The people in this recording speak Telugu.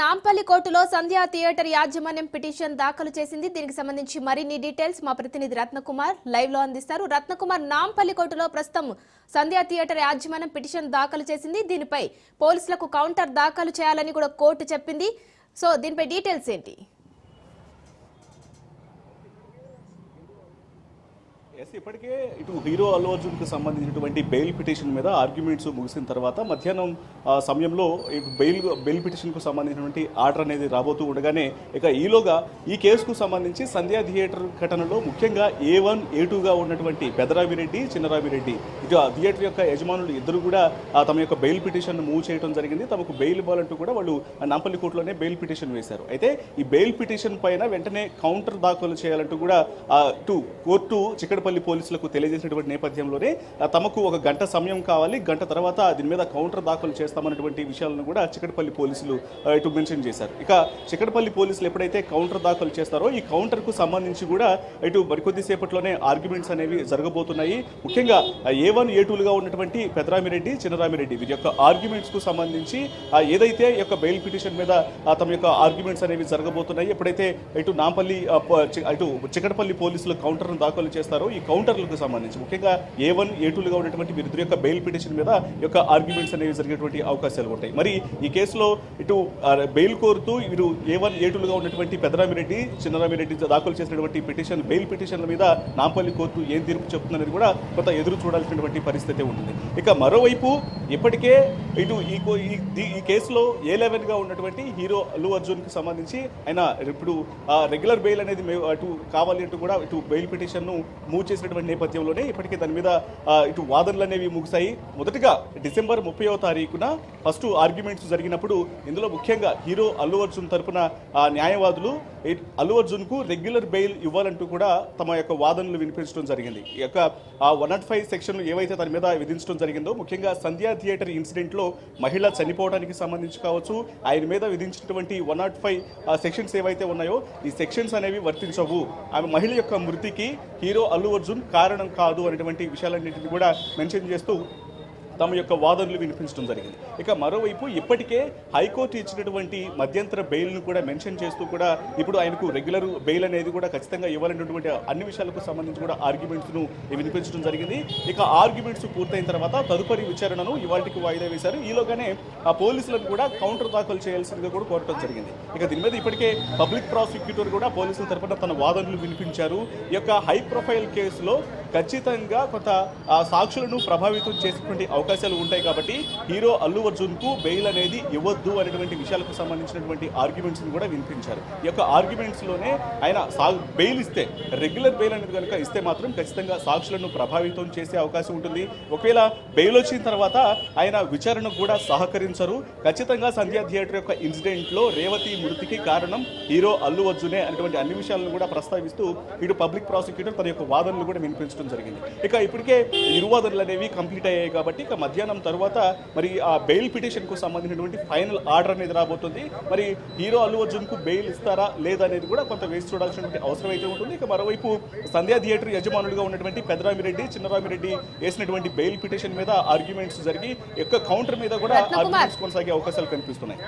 నాంపల్లి కోర్టులో సంధ్యా థియేటర్ యాజమాన్యం పిటిషన్ దాఖలు చేసింది. దీనికి సంబంధించి మరిన్ని డీటెయిల్స్ మా ప్రతినిధి రత్నకుమార్ లైవ్లో అందిస్తారు. రత్నకుమార్ నాంపల్లి కోర్టులో ప్రస్తుతం సంధ్యా థియేటర్ యాజమాన్యం పిటిషన్ దాఖలు చేసింది. దీనిపై పోలీసులకు కౌంటర్ దాఖలు చేయాలని కూడా కోర్టు చెప్పింది. సో దీనిపై డీటెయిల్స్ ఏంటి? ఎస్ ఇప్పటికే ఇటు హీరో అల్లు అర్జున్కి సంబంధించినటువంటి బెయిల్ పిటిషన్ మీద ఆర్గ్యుమెంట్స్ ముగిసిన తర్వాత మధ్యాహ్నం సమయంలో ఇటు బెయిల్ బెయిల్ పిటిషన్కు సంబంధించినటువంటి ఆర్డర్ అనేది రాబోతూ ఉండగానే ఇక ఈలోగా ఈ కేసుకు సంబంధించి సంధ్యా థియేటర్ ఘటనలో ముఖ్యంగా ఏ వన్ ఏ టూగా ఉన్నటువంటి పెదరావిరెడ్డి చిన్నరావిరెడ్డి ఇటు ఆ థియేటర్ యొక్క యజమానులు ఇద్దరు కూడా తమ యొక్క బెయిల్ పిటిషన్ మూవ్ చేయడం జరిగింది. తమకు బెయిల్ ఇవ్వాలంటూ కూడా వాళ్ళు నాంపల్లి కోర్టులోనే బెయిల్ పిటిషన్ వేశారు. అయితే ఈ బెయిల్ పిటిషన్ పైన వెంటనే కౌంటర్ దాఖలు చేయాలంటూ కూడా ఆ, ఇటు కోర్టు తాడేపల్లి పోలీసులకు తెలియజేసినటువంటి నేపథ్యంలోనే తమకు ఒక గంట సమయం కావాలి. గంట తర్వాత దీని మీద కౌంటర్ దాఖలు చేస్తామన్నటువంటి విషయాలను కూడా చిక్కడపల్లి పోలీసులు ఇటు మెన్షన్ చేశారు. ఇక చిక్కడపల్లి పోలీసులు ఎప్పుడైతే కౌంటర్ దాఖలు చేస్తారో ఈ కౌంటర్కు సంబంధించి కూడా ఇటు మరికొద్ది సేపట్లోనే ఆర్గ్యుమెంట్స్ అనేవి జరగబోతున్నాయి. ముఖ్యంగా ఏ వన్ ఏ టూలుగా ఉన్నటువంటి పెదరామిరెడ్డి చిన్నరామిరెడ్డి వీరి యొక్క ఆర్గ్యుమెంట్స్కు సంబంధించి ఏదైతే యొక్క బెయిల్ పిటిషన్ మీద తమ యొక్క ఆర్గ్యుమెంట్స్ అనేవి జరగబోతున్నాయి. ఎప్పుడైతే ఇటు నాంపల్లి ఇటు చిక్కడపల్లి పోలీసులు కౌంటర్ను దాఖలు చేస్తారో ఈ ఈ కౌంటర్లకు సంబంధించి. ముఖ్యంగా ఏ వన్ ఏ టూలుగా ఉన్నటువంటి వీరిద్దరు యొక్క బెయిల్ పిటిషన్ మీద యొక్క ఆర్గ్యుమెంట్స్ అనేవి జరిగేటువంటి అవకాశాలు ఉంటాయి. మరి ఈ కేసులో ఇటు బెయిల్ కోరుతూ వీరు ఏ వన్ ఏ టూలుగా ఉన్నటువంటి పెదరామిరెడ్డి చిన్నరామిరెడ్డి దాఖలు చేసినటువంటి పిటిషన్ బెయిల్ పిటిషన్ల మీద నాంపల్లి కోర్టు ఏం తీర్పు చెప్తుందనేది కూడా కొంత ఎదురు చూడాల్సినటువంటి పరిస్థితి ఉంటుంది. ఇక మరోవైపు ఇప్పటికే ఇటు ఈ కో- ఈ ఈ కేసులో ఏ లెవెన్గా ఉన్నటువంటి హీరో అల్లు అర్జున్కి సంబంధించి ఆయన ఇప్పుడు రెగ్యులర్ బెయిల్ అనేది అటు కావాలి అంటూ కూడా ఇటు బెయిల్ పిటిషన్ను మూవ్ చేసినటువంటి నేపథ్యంలోనే ఇప్పటికే దాని మీద ఇటు వాదనలు అనేవి ముగిశాయి. మొదటగా డిసెంబర్ ముప్పైవ తారీఖున ఫస్ట్ ఆర్గ్యుమెంట్స్ జరిగినప్పుడు ఇందులో ముఖ్యంగా హీరో అల్లు అర్జున్ తరపున న్యాయవాదులు అల్లు అర్జున్కు రెగ్యులర్ బెయిల్ ఇవ్వాలంటూ కూడా తమ యొక్క వాదనలు వినిపించడం జరిగింది. ఈ యొక్క వన్ నాట్ ఫైవ్ సెక్షన్ ఏవైతే దాని మీద విధించడం జరిగిందో ముఖ్యంగా సంధ్యా థియేటర్ ఇన్సిడెంట్లో మహిళ చనిపోవడానికి సంబంధించి కావచ్చు ఆయన మీద విధించినటువంటి వన్ నాట్ ఫైవ్ సెక్షన్స్ ఏవైతే ఉన్నాయో ఈ సెక్షన్స్ అనేవి వర్తించవు. ఆమె మహిళ యొక్క మృతికి హీరో అల్లు అర్జున్ కారణం కాదు అనేటువంటి విషయాలన్నింటినీ కూడా మెన్షన్ చేస్తూ తమ యొక్క వాదనలు వినిపించడం జరిగింది. ఇక మరోవైపు ఇప్పటికే హైకోర్టు ఇచ్చినటువంటి మధ్యంతర బెయిల్ను కూడా మెన్షన్ చేస్తూ కూడా ఇప్పుడు ఆయనకు రెగ్యులర్ బెయిల్ అనేది కూడా ఖచ్చితంగా ఇవ్వాలనేటువంటి అన్ని విషయాలకు సంబంధించి కూడా ఆర్గ్యుమెంట్స్ను వినిపించడం జరిగింది. ఇక ఆర్గ్యుమెంట్స్ పూర్తయిన తర్వాత తదుపరి విచారణను ఇవాళకి వాయిదా వేశారు. ఈలోగానే ఆ పోలీసులను కూడా కౌంటర్ దాఖలు చేయాల్సిందిగా కూడా కోరటం జరిగింది. ఇక దీని మీద ఇప్పటికే పబ్లిక్ ప్రాసిక్యూటర్ కూడా పోలీసుల తరపున తన వాదనలు వినిపించారు. ఈ యొక్క హై ప్రొఫైల్ కేసులో ఖచ్చితంగా కొంత ఆ, సాక్షులను ప్రభావితం చేసేటువంటి అవకాశాలు ఉంటాయి కాబట్టి హీరో అల్లు అర్జున్కు బెయిల్ అనేది ఇవ్వద్దు అనేటువంటి విషయాలకు సంబంధించినటువంటి ఆర్గ్యుమెంట్స్ని కూడా వినిపించారు. ఈ యొక్క ఆర్గ్యుమెంట్స్లోనే ఆయన సా బెయిల్ ఇస్తే రెగ్యులర్ బెయిల్ అనేది కనుక ఇస్తే మాత్రం ఖచ్చితంగా సాక్షులను ప్రభావితం చేసే అవకాశం ఉంటుంది. ఒకవేళ బెయిల్ వచ్చిన తర్వాత ఆయన విచారణకు కూడా సహకరించరు. ఖచ్చితంగా సంధ్యా థియేటర్ యొక్క ఇన్సిడెంట్లో రేవతి మృతికి కారణం హీరో అల్లు అర్జునే అనేటువంటి అన్ని విషయాలను కూడా ప్రస్తావిస్తూ ఇటు పబ్లిక్ ప్రాసిక్యూటర్ తన యొక్క వాదనలు కూడా వినిపించడం జరిగింది. ఇక ఇప్పటికే ఇరువాదనలు అనేవి కంప్లీట్ అయ్యాయి కాబట్టి మధ్యాహ్నం తర్వాత మరి ఆ బెయిల్ పిటిషన్కు సంబంధించినటువంటి ఫైనల్ ఆర్డర్ అనేది రాబోతుంది. మరి హీరో అల్లు అర్జున్కు బెయిల్ ఇస్తారా లేదా అనేది కూడా కొంత వేసి చూడాల్సినటువంటి అవసరం అయితే ఉంటుంది. ఇక మరోవైపు సంధ్యా థియేటర్ యజమానులుగా ఉన్నటువంటి పెద్దరామిరెడ్డి చిన్నరామిరెడ్డి వేసినటువంటి బెయిల్ పిటిషన్ మీద ఆర్గ్యుమెంట్స్ జరిగి యొక్క కౌంటర్ మీద కూడా. ఆర్గ్యుమెంట్స్ కొనసాగే అవకాశాలు కనిపిస్తున్నాయి.